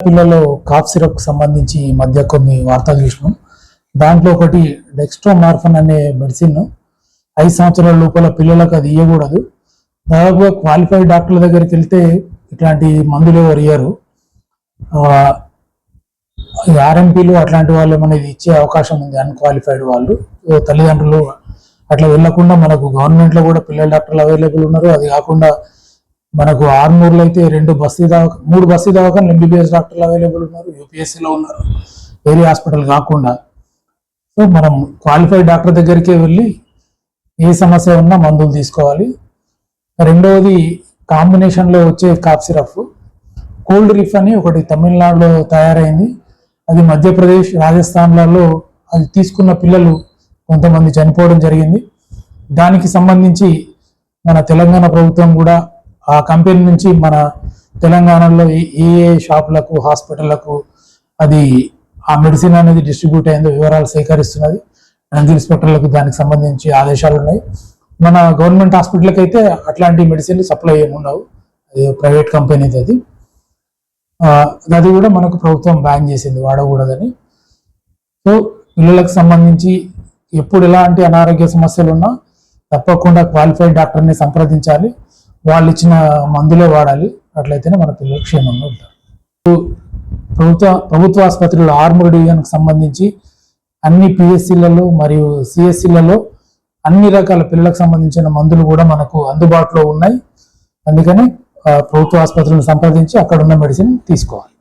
పిల్లల్లో cough syrup సంబంధించి ఈ మధ్య కొన్ని వార్తలు చూసినాం. దాంట్లో ఒకటి డెక్స్ట్రోమార్ఫన్ అనే మెడిసిన్ ఐదు సంవత్సరాల లోపల పిల్లలకు అది ఇవ్వకూడదు దాదాపుగా క్వాలిఫైడ్ డాక్టర్ల దగ్గరికి వెళ్తే ఇట్లాంటి మందులు ఎవరు ఇయ్యరు. ఆర్ఎంపీలు అట్లాంటి వాళ్ళు అనేది ఇచ్చే అవకాశం ఉంది అన్క్వాలిఫైడ్ వాళ్ళు. తల్లిదండ్రులు అట్లా వెళ్ళకుండా మనకు గవర్నమెంట్లో కూడా పిల్లల డాక్టర్లు అవైలబుల్ ఉన్నారు. అది కాకుండా మనకు ఆర్మూర్లో అయితే రెండు బస్తీ దవాఖా మూడు బస్తీ దవాఖాలు ఎంబీబీఎస్ డాక్టర్లు అవైలబుల్ ఉన్నారు యూపీఎస్సీలో ఉన్నారు వేరే హాస్పిటల్ కాకుండా. సో మనం క్వాలిఫైడ్ డాక్టర్ దగ్గరికే వెళ్ళి ఏ సమస్య ఉన్నా మందులు తీసుకోవాలి. రెండవది కాంబినేషన్లో వచ్చే కాఫ్ సిరప్ కోల్డ్ రిఫ్ అని ఒకటి తమిళనాడులో తయారైంది. అది మధ్యప్రదేశ్ రాజస్థాన్లలో అది తీసుకున్న పిల్లలు కొంతమంది చనిపోవడం జరిగింది. దానికి సంబంధించి మన తెలంగాణ ప్రభుత్వం కూడా ఆ కంపెనీ నుంచి మన తెలంగాణలో ఏ- ఏ షాపులకు హాస్పిటళ్ళకు అది ఆ మెడిసిన్ అనేది డిస్ట్రిబ్యూట్ అయిందో వివరాలు సేకరిస్తున్నది. డ్రగ్ ఇన్స్పెక్టర్లకు దానికి సంబంధించి ఆదేశాలు ఉన్నాయి. మన గవర్నమెంట్ హాస్పిటల్కి అయితే అట్లాంటి మెడిసిన్లు సప్లై ఏమి ఉండవు. అది ప్రైవేట్ కంపెనీది అది. అది కూడా మనకు ప్రభుత్వం బ్యాన్ చేసింది వాడకూడదని. సో పిల్లలకు సంబంధించి ఎప్పుడు ఎలాంటి అనారోగ్య సమస్యలు ఉన్నా తప్పకుండా క్వాలిఫైడ్ డాక్టర్ని సంప్రదించాలి. వాళ్ళు ఇచ్చిన మందులే వాడాలి. అట్లయితేనే మన పిల్లలు క్షేమంగా ఉంటారు. ప్రభుత్వ ప్రభుత్వ ఆసుపత్రులు ఆర్మూర్ డివిజన్కి సంబంధించి అన్ని పిఎస్సీలలో మరియు సిఎస్సీలలో అన్ని రకాల పిల్లలకు సంబంధించిన మందులు కూడా మనకు అందుబాటులో ఉన్నాయి. అందుకని ప్రభుత్వ ఆసుపత్రులను సంప్రదించి అక్కడ ఉన్న మెడిసిన్ తీసుకోవాలి.